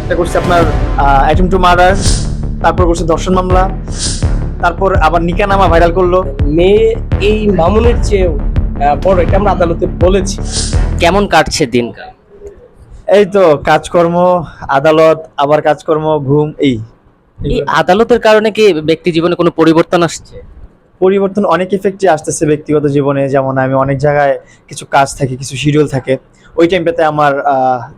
একটা করছে আপনার অ্যাটেম্প টু মার্ডার তারপর করছে দর্শন মামলা তারপর আবার নিকানামা ভাইরাল করল। মেয়ে এই মামুনের চেয়েও বড় এটা আমরা আদালতে বলেছি। কেমন কাটছে দিনকাল এই তো কাজকর্ম আদালত আবার কাজকর্ম ঘুম এই। এই আদালতের কারণে কি ব্যক্তি জীবনে কোনো পরিবর্তন আসছে? পরিবর্তন অনেক ইফেক্টই আসতেছে ব্যক্তিগত জীবনে যেমন আমি অনেক জায়গায় কিছু কাজ থাকে কিছু শিডিউল থাকে। ওই টাইমটাতে আমার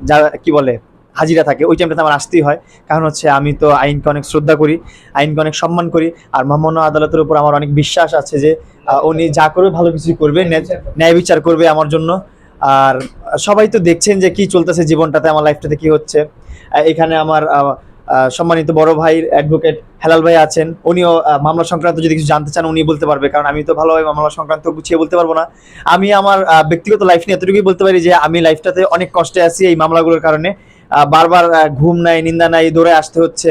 যা কি বলে হাজিরা থাকে, ওই টাইমটাতে আমার আসতেই হয়। কারণ হচ্ছে আমি তো আইনকে অনেক শ্রদ্ধা করি, আইনকে অনেক সম্মান করি, আর মহামান্য আদালতের উপর আমার অনেক বিশ্বাস আছে যে উনি যা করবে ভালো কিছুই করবে, ন্যায়- বিচার করবে আমার জন্য। আর সবাই তো দেখছেন যে কি চলতেছে জীবনটাতে, আমার লাইফটাতে কি হচ্ছে। এখানে আমার সম্মানিত বড় ভাই অ্যাডভোকেট হেলাল ভাই আছেন। উনিও মামলা সংক্রান্ত যদি কিছু জানতে চান, উনি বলতে পারবে। কারণ আমি তো ভালোভাবে মামলা সংক্রান্ত গুছিয়ে বলতে পারব না। আমি আমার ব্যক্তিগত লাইফ নিয়ে এতটুকুই বলতে পারি যে, আমি লাইফটাতে অনেক কষ্টে আছি এই মামলাগুলোর কারণে। বারবার ঘুম নাই নিন্দা নাই দৌড়ে আসতে হচ্ছে।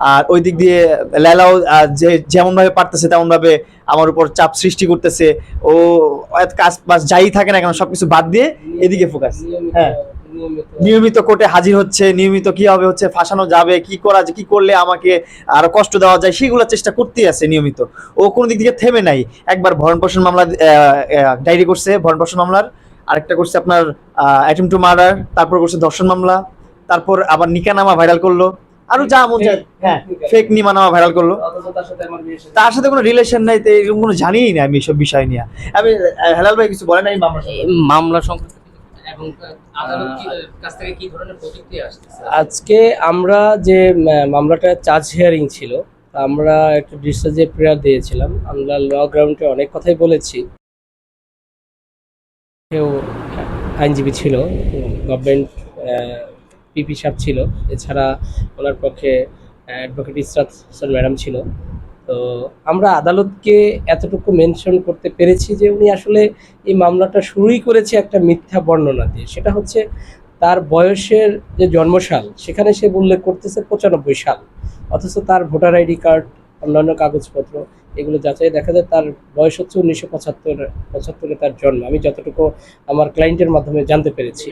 আর ওই দিক দিয়ে লাইলাও আহ, যে যেমন ভাবে পারতেছে তেমন ভাবে আমার উপর চাপ সৃষ্টি করতেছে। ও কাজ বাজ যাই থাকে না কেন সবকিছু বাদ দিয়ে এদিকে ফোকাস হ্যাঁ। নিয়মিত কোর্টে হাজির হচ্ছে নিয়মিত কি হবে হচ্ছে ফাঁসানো যাবে কি করা কি করলে আমাকে আরও কষ্ট দেওয়া যায় সেগুলো চেষ্টা করতেই আছে নিয়মিত। ও কোনো দিক থেকে থেমে নাই। একবার ভরণ পোষণ মামলা ডায়েরি করছে ভরণ পোষণ মামলার। আরেকটা করছে আপনার অ্যাটেম্প টু মার্ডার তারপর করছে দর্শন মামলা। তারপর আবার নিকানামা ভাইরাল করল। আরও যা মন চায় হ্যাঁ ফেক নিমানামা ভাইরাল করল। তার সাথে কোনো রিলেশন নাই তো এরকম কোনো জানিই না আমি এসব বিষয় নিয়ে। আমি হেলাল ভাই কিছু বলে নাই মামলা সংক্রান্ত কিছু- এবং আদালত কি- কাছ থেকে কি ধরনের প্রতিক্রিয়া আসতেছে? আজকে আমরা যে মামলাটা চার্জ হিয়ারিং ছিল আমরা একটা ডিসচার্জে প্রেয়ার দিয়েছিলাম। আমরা ল গ্রাউন্ডে অনেক কথাই বলেছি। কেউ আইনজীবী ছিল গভর্নমেন্ট পিপি সাহেব ছিল। এছাড়া ওনার পক্ষে অ্যাডভোকেট ইসরাত হোসেন ম্যাডাম ছিল। তো আমরা আদালতকে এতটুকু মেনশন করতে পেরেছি যে উনি আসলে এই মামলাটা শুরুই করেছে একটা মিথ্যা বর্ণনা দিয়ে। সেটা হচ্ছে তার বয়সের যে জন্মসাল, সেখানে সে উল্লেখ করতেছে পঁচানব্বই সাল। অথচ তার ভোটার আইডি কার্ড, অন্যান্য কাগজপত্র এগুলো যাচাই দেখা যায়, তার বয়স হচ্ছে উনিশশো পঁচাত্তর, পঁচাত্তরে তার জন্ম। আমি যতটুকু আমার ক্লায়েন্টের মাধ্যমে জানতে পেরেছি।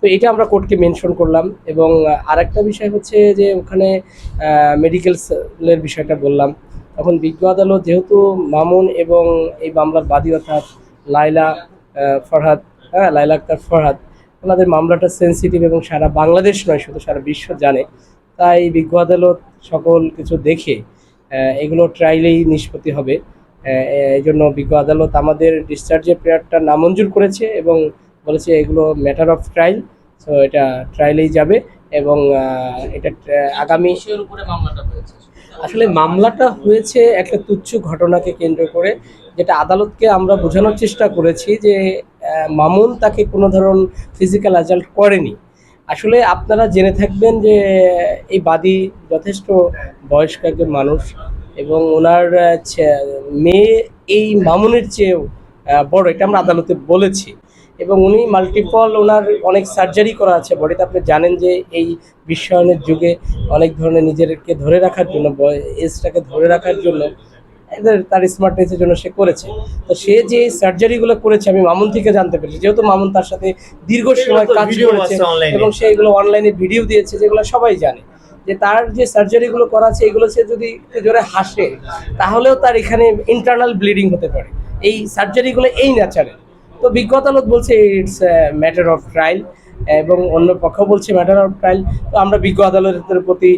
তো এটা আমরা কোর্টকে মেনশন করলাম এবং আরেকটা বিষয় হচ্ছে যে ওখানে মেডিকেলসের বিষয়টা বললাম। তখন বিজ্ঞ আদালত যেহেতু মামুন এবং এই মামলার বাদী অর্থাৎ লাইলা ফরহাদ হ্যাঁ লাইলা আক্তার ফরহাদ, ওনাদের মামলাটা সেন্সিটিভ এবং সারা বাংলাদেশ নয়, শুধু সারা বিশ্ব জানে। তাই বিজ্ঞ আদালত সকল কিছু দেখে এগুলো ট্রায়ালেই নিষ্পত্তি হবে। এই জন্য বিজ্ঞ আদালত আমাদের ডিসচার্জের প্রেয়ারটা নামঞ্জুর করেছে এবং বলেছে এগুলো ম্যাটার অফ ট্রায়াল সো এটা ট্রায়ালেই যাবে এবং এটা আগামী উপরে মামলাটা হয়েছে। আসলে মামলাটা হয়েছে একটা তুচ্ছ ঘটনাকে কেন্দ্র করে যেটা আদালতকে আমরা বোঝানোর চেষ্টা করেছি যে মামুন তাকে কোনো ধরন ফিজিক্যাল অ্যাজাল্ট করেনি। আসলে আপনারা জেনে থাকবেন যে এই বাদী যথেষ্ট বয়স্ক একজন মানুষ এবং ওনার মেয়ে এই মামুনের চেয়েও বড়, এটা আমরা আদালতে বলেছি। এবং উনি মাল্টিপল ওনার অনেক সার্জারি করা আছে, বডিতে। আপনি জানেন যে এই বিশ্বায়নের যুগে অনেক ধরনের নিজেকে ধরে রাখার জন্য এজটাকে ধরে রাখার জন্য এদের তার স্মার্টনেসের জন্য সে করেছে। তো সে যে সার্জারিগুলো করেছে আমি মামুন থেকে জানতে পেরেছি। যেহেতু মামুন তার সাথে দীর্ঘ সময় কাজ করেছে এবং সে এগুলো অনলাইনে ভিডিও দিয়েছে যেগুলো সবাই জানে। যে তার যে সার্জারিগুলো করা আছে এগুলো সে যদি জোরে হাসে তাহলেও তার এখানে ইন্টারনাল ব্লিডিং হতে পারে। এই সার্জারিগুলো এই ন্যাচারাল তো বিজ্ঞ আদালত বলছে ইটস ম্যাটার অফ ট্রায়াল এবং অন্য পক্ষ বলছে, ম্যাটার অফ ট্রায়াল। তো আমরা বিজ্ঞ আদালতের প্রতি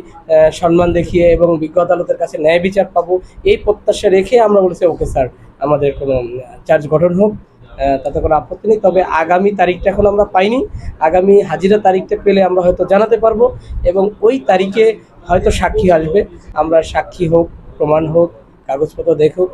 সম্মান দেখিয়ে এবং বিজ্ঞ আদালতের কাছে ন্যায় বিচার পাবো, এই প্রত্যাশা রেখে আমরা বলেছি, ওকে স্যার, আমাদের কোনো চার্জ গঠন হোক। তাতে কোনো আপত্তি নেই। তবে আগামী তারিখটা এখন আমরা পাইনি। আগামী হাজিরা তারিখটা পেলে আমরা হয়তো জানাতে পারব এবং ওই তারিখে হয়তো সাক্ষী আসবে। আমরা সাক্ষী হোক, প্রমাণ হোক, কাগজপত্র দেখুক।